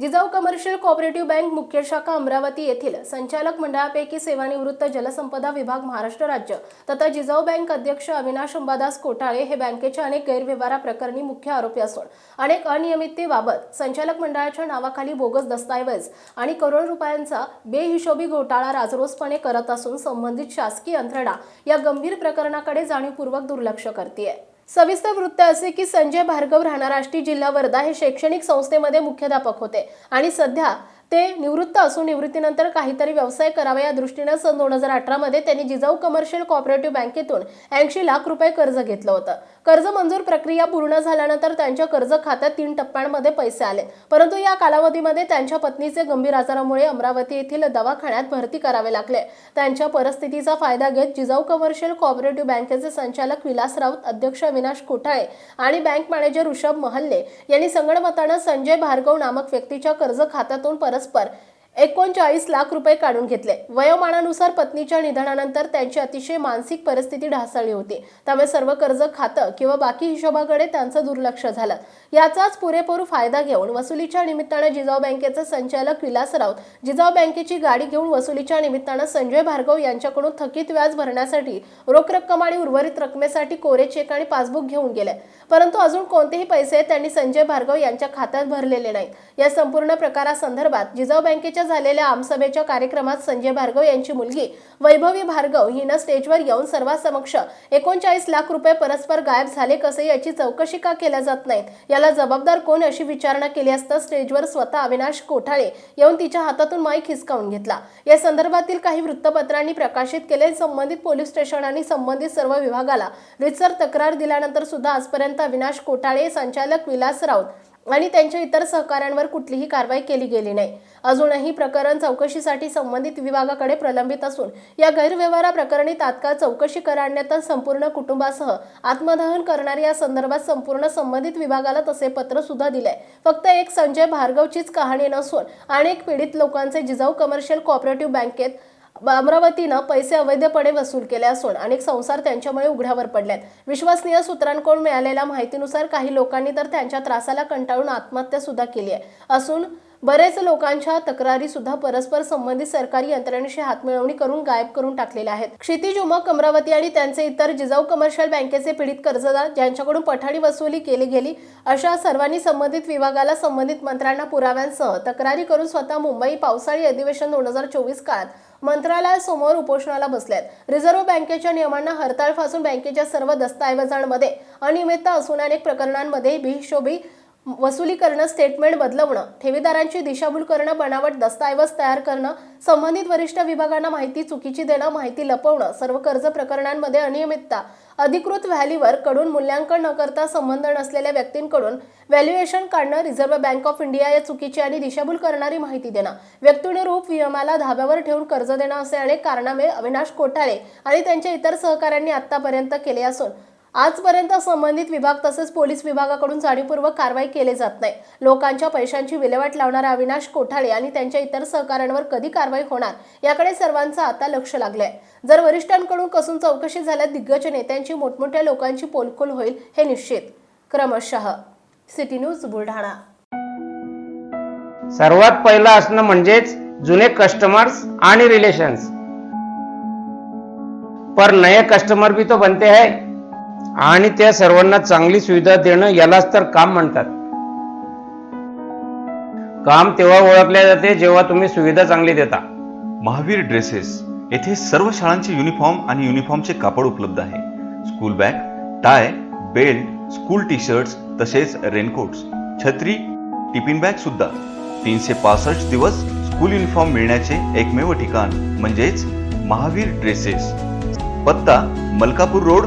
Jijau commercial cooperative bank मुख्य शाखा अमरावती येथील संचालक मंडळापैकी सेवानिवृत्त जलसंपदा विभाग महाराष्ट्र राज्य तथा जिजाऊ बँक अध्यक्ष अविनाश अंबादास कोठाळे हे बँकेच्या अनेक गैरव्यवहाराप्रकरणी मुख्य आरोपी असून अनेक अनियमिततेबाबत संचालक मंडळाच्या नावाखाली बोगस दस्तऐवज आणि करोड रुपयांचा बेहिशोबी घोटाळा राजरोसपणे करत असून संबंधित शासकीय यंत्रणा या गंभीर प्रकरणाकडे जाणीवपूर्वक दुर्लक्ष करते सविस्तर वृत्त असे की संजय भार्गव राहणार आष्टी जिल्हा वर्धा हे शैक्षणिक संस्थेमध्ये मुख्याध्यापक होते. आणि सध्या ते निवृत्त असून निवृत्तीनंतर काहीतरी व्यवसाय करावा या दृष्टीनं सन दोन हजार अठरामध्ये त्यांनी जिजाऊ कमर्शियल कॉपरेटिव्ह बँकेतून ऐंशी लाख रुपये कर्ज घेतलं होतं. कर्ज मंजूर प्रक्रिया पूर्ण झाल्यानंतर त्यांच्या कर्ज खात्यात तीन टप्प्यांमध्ये पैसे आले. परंतु या कालावधीमध्ये त्यांच्या पत्नीचे गंभीर आजारामुळे अमरावती येथील दवाखान्यात भरती करावे लागले. त्यांच्या परिस्थितीचा फायदा घेत जिजाऊ कमर्शियल कॉपरेटिव्ह बँकेचे संचालक विलास राऊत अध्यक्ष अविनाश कोठाळे आणि बँक मॅनेजर ऋषभ महल्ले यांनी संगणमतानं संजय भार्गव नामक व्यक्तीच्या कर्ज खात्यातून परत परस्पर एकोणचाळीस लाख रुपये काढून घेतले. वयोमानानुसार पत्नीच्या निधनानंतर त्यांची अतिशय मानसिक परिस्थिती ढासळली होती. त्यामुळे सर्व कर्ज खातं किंवा बाकी हिशोबाकडे त्यांचं दुर्लक्ष झालं. याचाच पुरेपूर फायदा घेऊन वसुलीच्या निमित्तानं जिजाऊ बँकेचे संचालक विलास राऊत जिजाऊ बँकेची गाडी घेऊन वसुलीच्या निमित्तानं संजय भार्गव यांच्याकडून थकीत व्याज भरण्यासाठी रोख रक्कम आणि उर्वरित रकमेसाठी कोरे चेक आणि पासबुक घेऊन गेले. परंतु अजून कोणतेही पैसे त्यांनी संजय भार्गव यांच्या खात्यात भरलेले नाहीत. या संपूर्ण प्रकारासंदर्भात जिजाऊ बँकेच्या झालेल्या आमसभेच्या कार्यक्रमात संजय भार्गव यांची मुलगी वैभवी भार्गव हिनं स्टेजवर येऊन सर्वांसमक्ष एकोणचाळीस लाख रुपये परस्पर गायब झाले कसे याची चौकशी का केल्या जात नाहीत? याला जबाबदार कोण अशी विचारणा केली असता स्टेजवर स्वतः अविनाश कोठाळे येऊन तिच्या हातातून माईक हिसकावून घेतला. या संदर्भातील काही वृत्तपत्रांनी प्रकाशित केले. संबंधित पोलीस स्टेशन आणि संबंधित सर्व विभागाला रितसर तक्रार दिल्यानंतर सुद्धा आजपर्यंत अविनाश कोठाळे संचालक विलास राऊत आणि त्यांच्या इतर सहकाऱ्यांवर कुठलीही कारवाई केली गेली नाही. अजूनही प्रकरण चौकशीसाठी संबंधित विभागाकडे प्रलंबित असून या गैरव्यवहाराप्रकरणी तात्काळ चौकशी करण्यात संपूर्ण कुटुंबासह आत्मदहन करणाऱ्या या संदर्भात संपूर्ण संबंधित विभागाला तसे पत्र सुद्धा दिलंय. फक्त एक संजय भार्गवचीच कहाणी नसून अनेक पीडित लोकांचे जिजाऊ कमर्शियल कॉपरेटिव्ह बँकेत अमरावतीनं पैसे अवैधपणे वसूल केले असून अनेक संसार त्यांच्यामुळे उघड्यावर पडल्यात विश्वसनीय सूत्रांकडून मिळालेल्या माहितीनुसार काही लोकांनी तर त्यांच्या त्रासाला कंटाळून आत्महत्या सुद्धा केली आहे. असून बरेच लोकांच्या तक्रारी सुद्धा परस्पर संबंधित सरकारी यंत्रणेशी हातमिळवणी करून गायब करून टाकलेल्या आहेत. क्षितिज उमक अमरावती आणि त्यांचे इतर जिजाऊ कमर्शियल बँकेचे पीडित कर्जदार ज्यांच्याकडून पठाडी वसुली केली गेली अशा सर्वांनी संबंधित विभागाला संबंधित मंत्र्यांना पुराव्यांसह तक्रारी करून स्वतः मुंबई पावसाळी अधिवेशन दोन हजार चोवीस काळात मंत्रालयासमोर उपोषणाला बसल्यात रिझर्व्ह बँकेच्या नियमांना हरताळ फासून बँकेच्या सर्व दस्तऐवजांमध्ये अनियमितता असून अनेक प्रकरणांमध्ये बेहिशोबी वसुली करणं स्टेटमेंट बदलवणं ठेवीदारांची दिशाभूल करणं बनावट दस्तऐवज तयार करणं संबंधित वरिष्ठ विभागांना माहिती चुकीची देणं माहिती लपवणं सर्व कर्ज प्रकरणांमध्ये अनियमितता अधिकृत व्हॅलीवर कडून मूल्यांकन न करता संबंध नसलेल्या व्यक्तींकडून व्हॅल्युएशन काढणं रिझर्व्ह बँक ऑफ इंडिया या चुकीची आणि दिशाभूल करणारी माहिती देणं व्यक्तिनिरूप नियमाला धाब्यावर ठेवून कर्ज देणं असे अनेक कारणामे अविनाश कोठाळे आणि त्यांच्या इतर सहकाऱ्यांनी आतापर्यंत केले असून आजपर्यंत संबंधित विभाग तसेच पोलीस विभागाकडून जाणीवपूर्वक कारवाई केली जात नाही. लोकांच्या पैशांची विल्हेवाट लावणारा अविनाश कोठाळे आणि त्यांच्या इतर सहकाऱ्यांवर कधी कारवाई होणार याकडे सर्वांचं आता लक्ष लागलंय. जर वरिष्ठांकडून कसून चौकशी झाल्यास दिग्गज नेत्यांची मोठमोठ्या लोकांची पोलखोल होईल हे निश्चित. क्रमशः. City news Buldhana. सर्वात पहिलं असणं म्हणजेच जुने कस्टमर्स आणि रिलेशन्स पर नए कस्टमर भी तो बनते हैं. आणि त्या सर्वांना चांगली सुविधा देणं यालाच तर काम म्हणतात. काम तेव्हा ओळखले जाते जेव्हा तुम्ही सुविधा चांगली देता. महावीर ड्रेसेस येथे सर्व शाळांचे युनिफॉर्म आणि युनिफॉर्मचे कापड उपलब्ध आहे. School bag tie belt school T shirts तसेच रेनकोट्स छत्री टिफिन बॅग सुद्धा. तीनशे पासष्ट दिवस स्कूल युनिफॉर्म मिळण्याचे एकमेव ठिकाण म्हणजेच महावीर ड्रेसेस. पत्ता मलकापूर रोड